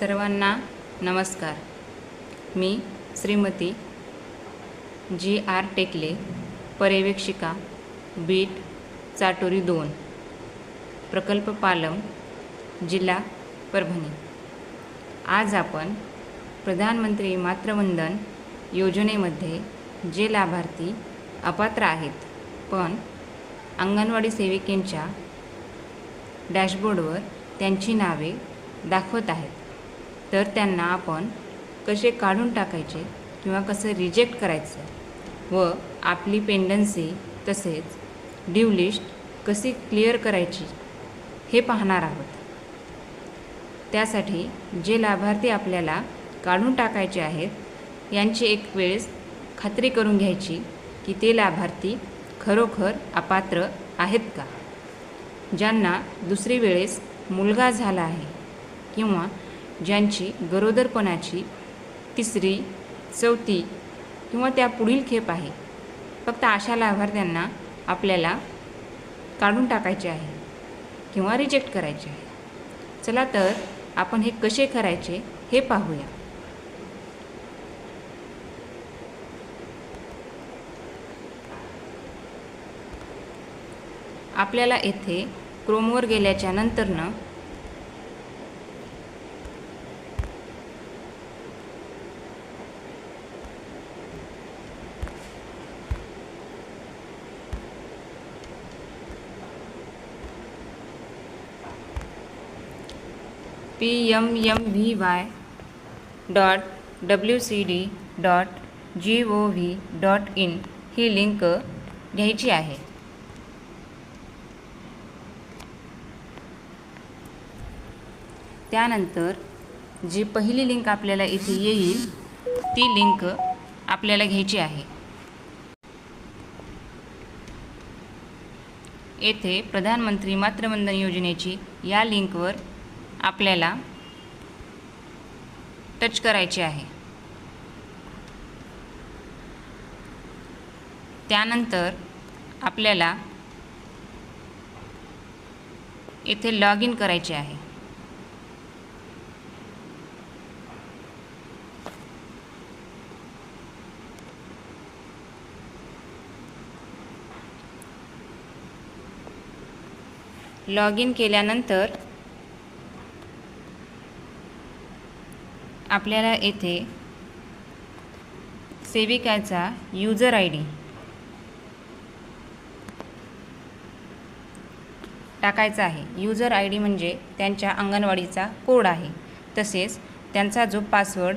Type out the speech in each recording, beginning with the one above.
सर्वांना नमस्कार. मी श्रीमती जी आर टेकले पर्यवेक्षिका बीट चाटोरी दोन प्रकल्प पालम जिल्हा परभणी. आज आपण प्रधानमंत्री मातृवंदन योजनेमध्ये जे लाभार्थी अपात्र आहेत पण अंगणवाडी सेविकेंच्या डॅशबोर्डवर त्यांची नावे दाखवत आहेत. तर त्यांना आपण कसे काढून टाकायचे किंवा कसं रिजेक्ट करायचं व आपली पेंडन्सी तसेच ड्यू लिस्ट कशी क्लिअर करायची हे पाहणार आहोत. त्यासाठी जे लाभार्थी आपल्याला काढून टाकायचे आहेत यांची एक वेळेस खात्री करून घ्यायची की ते लाभार्थी खरोखर अपात्र आहेत का? ज्यांना दुसरी वेळेस मुलगा झाला आहे किंवा ज्यांची गरोदरपणाची तिसरी चौथी किंवा त्या पुढील खेप आहे. फक्त अशा लाभार्थ्यांना आपल्याला काढून टाकायचे आहे किंवा रिजेक्ट करायचे आहे. चला तर आपण हे कसे करायचे हे पाहूया. आपल्याला येथे क्रोमवर गेल्याच्या नंतरनं P M M V Y dot W C D dot G O V dot in he link घ्यायची आहे. त्यानंतर जी पहिली लिंक आपल्याला इथे येईल ती लिंक आपल्याला घ्यायची आहे. येथे प्रधानमंत्री मातृवंदन योजनेची या लिंकवर आपल्याला टच करायचे आहे. त्यानंतर आपल्याला येथे लॉग इन करायचे आहे. लॉग इन केल्यानंतर आपल्याला येथे सेविकाचा यूजर आय डी टाकायचा आहे. यूजर आय डी म्हणजे त्यांच्या अंगणवाडीचा कोड आहे. तसेच त्यांचा जो पासवर्ड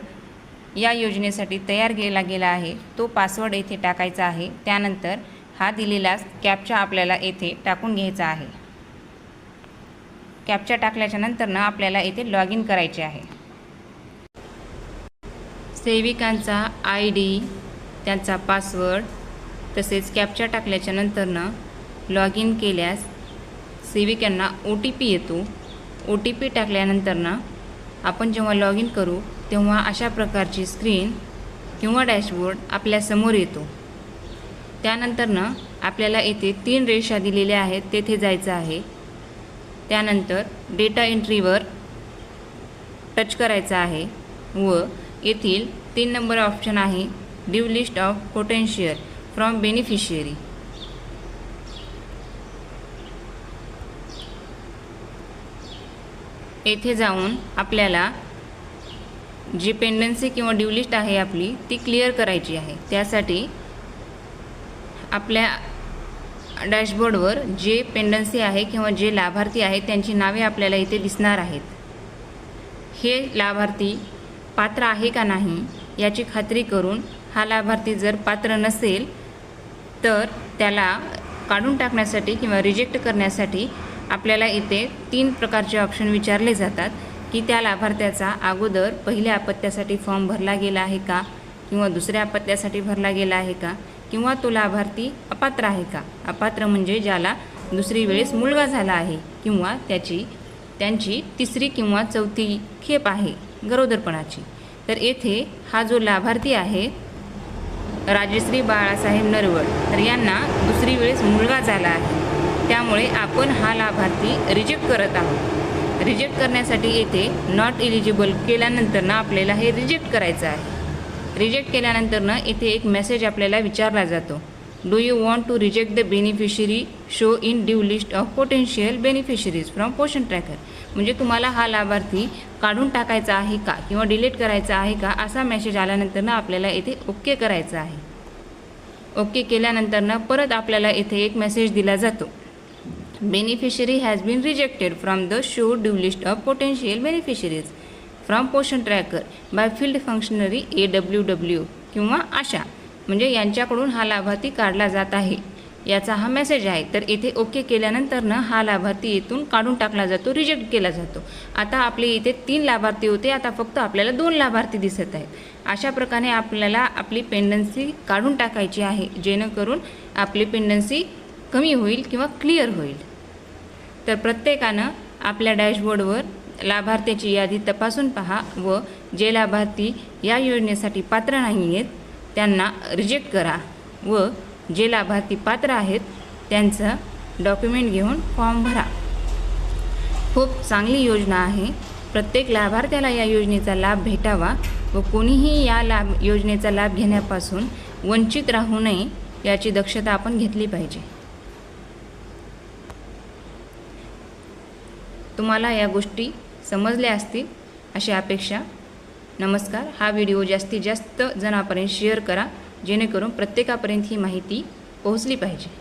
या योजनेसाठी तयार केला गेला आहे तो पासवर्ड येथे टाकायचा आहे. त्यानंतर हा दिलेला कॅपचा आपल्याला येथे टाकून घ्यायचा आहे. कॅपचा टाकल्याच्या नंतरनं आपल्याला येथे लॉग इन करायचे आहे. सेविकांचा आय डी त्यांचा पासवर्ड तसेच कॅप्चा टाकल्याच्या नंतरनं लॉग इन केल्यास सेविकांना ओ टी पी येतो. ओ टी पी टाकल्यानंतरनं आपण जेव्हा लॉग इन करू तेव्हा अशा प्रकारची स्क्रीन किंवा डॅशबोर्ड आपल्यासमोर येतो. त्यानंतरनं आपल्याला येथे तीन रेषा दिलेल्या आहेत तेथे जायचं आहे. त्यानंतर डेटा एंट्रीवर टच करायचं आहे व येथील तीन नंबर ऑप्शन आहे due list of potential from beneficiary. येथे जाऊन आपल्याला जी पेंडन्सी किंवा ड्यू लिस्ट आहे आपली ती क्लिअर करायची आहे. त्यासाठी आपल्या डॅशबोर्डवर जे पेंडन्सी आहे किंवा जे लाभार्थी आहेत त्यांची नावे आपल्याला इथे दिसणार आहेत. हे लाभार्थी पात्र आहे का नाही याची खात्री करून हा लाभार्थी जर पात्र नसेल तर त्याला काढून टाकण्यासाठी किंवा रिजेक्ट करण्यासाठी आपल्याला इथे तीन प्रकारचे ऑप्शन विचारले जातात की त्या लाभार्थ्याचा अगोदर पहिल्या अपत्यासाठी फॉर्म भरला गेला आहे का? किंवा दुसऱ्या अपत्यासाठी भरला गेला आहे का? किंवा तो लाभार्थी अपात्र आहे का? अपात्र म्हणजे ज्याला दुसरी वेळेस मुलगा झाला आहे किंवा त्याची त्यांची तिसरी किंवा चौथी खेप आहे. गरोदरपणाची. तर येथे हा जो लाभार्थी आहे राजश्री बाळासाहेब नरवड तर यांना दुसरी वेळेस मुलगा झाला आहे. त्यामुळे आपण हा लाभार्थी रिजेक्ट करत आहोत. रिजेक्ट करण्यासाठी येथे नॉट इलिजिबल केल्यानंतर ना आपल्याला हे रिजेक्ट करायचं आहे. रिजेक्ट केल्यानंतर ना एक मेसेज आपल्याला विचारला जातो. Do you want to reject the beneficiary show in due list of potential beneficiaries from Poshan tracker म्हणजे तुम्हाला हा लाभार्थी काढून टाकायचा आहे का किंवा डिलीट करायचा आहे का असा मेसेज आल्यानंतर ना आपल्याला इथे ओके करायचं आहे. ओके केल्यानंतर ना परत आपल्याला इथे एक मेसेज दिला जातो. Beneficiary has been rejected from the show due list of potential beneficiaries from Poshan tracker by field functionary A W W किंवा आशा. म्हणजे यांच्याकडून हा लाभार्थी काढला जात आहे. याचा हा मेसेज आहे. तर इथे ओके केल्यानंतरनं हा लाभार्थी इथून काढून टाकला जातो रिजेक्ट केला जातो. आता आपले इथे तीन लाभार्थी होते. आता फक्त आपल्याला दोन लाभार्थी दिसत आहेत. अशा प्रकारे आपल्याला आपली पेंडन्सी काढून टाकायची आहे. जेणेकरून आपली पेंडन्सी कमी होईल किंवा क्लिअर होईल. तर प्रत्येकानं आपल्या डॅशबोर्डवर लाभार्थ्याची यादी तपासून पहा व जे लाभार्थी या योजनेसाठी पात्र नाही आहेत त्यांना रिजेक्ट करा व जे लाभार्थी पात्र आहेत त्यांचं डॉक्युमेंट घेऊन फॉर्म भरा. खूप चांगली योजना आहे. प्रत्येक लाभार्थ्याला या योजनेचा लाभ भेटावा व कोणीही या लाभ योजनेचा लाभ घेण्यापासून वंचित राहू नये याची दक्षता आपण घेतली पाहिजे. तुम्हाला या गोष्टी समजल्या असतील अशी अपेक्षा नमस्कार. हा व्हिडिओ जास्तीत जास्त जणांपर्यंत शेअर करा जेणेकरून प्रत्येकापर्यंत ही माहिती पोहोचली पाहिजे.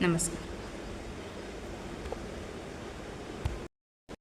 नमस्कार.